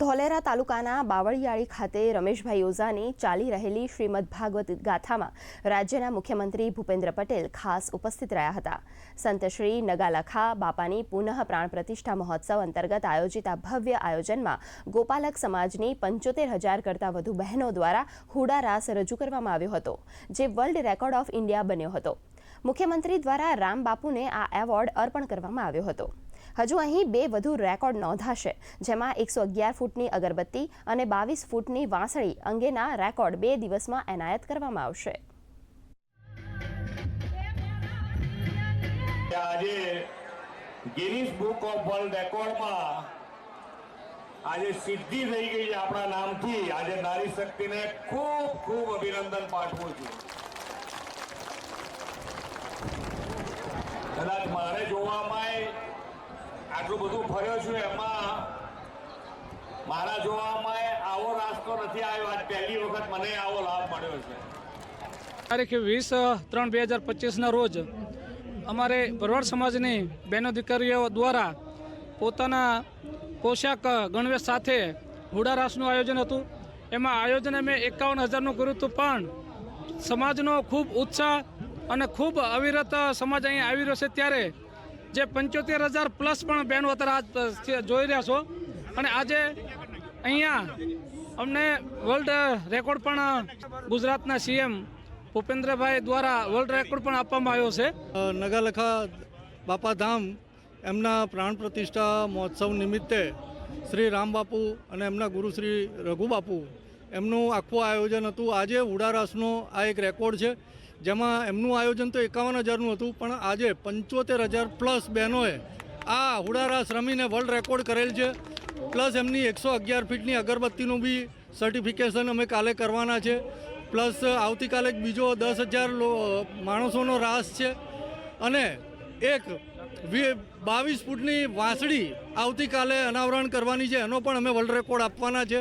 ધોલેરા તાલુકાના બાવળિયાળી ખાતે રમેશભાઈ ઓઝાની ચાલી રહેલી શ્રીમદ ભાગવત ગાથામાં રાજ્યના મુખ્યમંત્રી ભૂપેન્દ્ર પટેલ ખાસ ઉપસ્થિત રહ્યા હતા. સંતશ્રી નગાલખા બાપાની પુનઃ પ્રાણ પ્રતિષ્ઠા મહોત્સવ અંતર્ગત આયોજિત આ ભવ્ય આયોજનમાં ગોપાલક સમાજની પંચોતેર હજાર કરતાં વધુ બહેનો દ્વારા હુડા રાસ રજૂ કરવામાં આવ્યો હતો, જે વર્લ્ડ રેકોર્ડ ઓફ ઇન્ડિયા બન્યો હતો. મુખ્યમંત્રી દ્વારા રામ બાપુને આ એવોર્ડ અર્પણ કરવામાં આવ્યો હતો. હજુ અહીં બે વધુ રેકોર્ડ નોંધાશે, જેમાં એકસો અગિયાર ફૂટની અગરબત્તી અને બાવીસ ફૂટની વાંસળી અંગેના રેકોર્ડ બે દિવસમાં એનાયત કરવામાં આવશે. આજે ગિનિસ બુક ઓફ વર્લ્ડ રેકોર્ડમાં આજે સિદ્ધિ થઈ ગઈ છે આપણા નામથી. આજે નારી શક્તિને ખૂબ ખૂબ અભિનંદન પાઠવું છું. મારે જોવામાં આટલું બધું ફર્યો છું એમાં મારા જોવામાં આવો રાસ્તો નથી આવ્યો. પહેલી વખત મને આવો લાભ મળ્યો છે. તારીખ વીસ ત્રણ બે હજાર પચીસના રોજ અમારે ભરવાડ સમાજની બહેનો દીકરીઓ દ્વારા પોતાના પોશાક ગણવેશ સાથે હુડા રાસનું આયોજન હતું. એમાં આયોજન અમે એકાવન હજારનું કર્યું હતું, પણ સમાજનો ખૂબ ઉત્સાહ અને ખૂબ અવિરત સમાજ અહીં આવી રહ્યો છે ત્યારે જે પંચોતેર હજાર પ્લસ પણ બહેનો અત્યારે આજ જોઈ રહ્યા છો. અને આજે અહીંયા અમને વર્લ્ડ રેકોર્ડ પણ ગુજરાતના સીએમ ભૂપેન્દ્રભાઈ દ્વારા વર્લ્ડ રેકોર્ડ પણ આપવામાં આવ્યો છે. નગાલખા બાપાધામ એમના પ્રાણ પ્રતિષ્ઠા મહોત્સવ નિમિત્તે શ્રી રામબાપુ અને એમના ગુરુ શ્રી રઘુબાપુ એમનું આખું આયોજન હતું. આજે ઉડારાસનો આ એક રેકોર્ડ છે. જેમાં એમનું આયોજન તો એકાવન હજારનું હતું, પણ આજે પંચોતેર હજાર પ્લસ બહેનોએ આ હુડારાસ રમીને વર્લ્ડ રેકોર્ડ કરેલ છે. પ્લસ એમની એકસો અગિયાર ફીટની અગરબત્તીનું બી સર્ટિફિકેશન અમે કાલે કરવાના છે. પ્લસ આવતીકાલે બીજો દસ હજાર માણસોનો રાસ છે. અને એક બાવીસ ફૂટની વાંસળી આવતીકાલે અનાવરણ કરવાની છે. એનો પણ અમે વર્લ્ડ રેકોર્ડ આપવાના છે.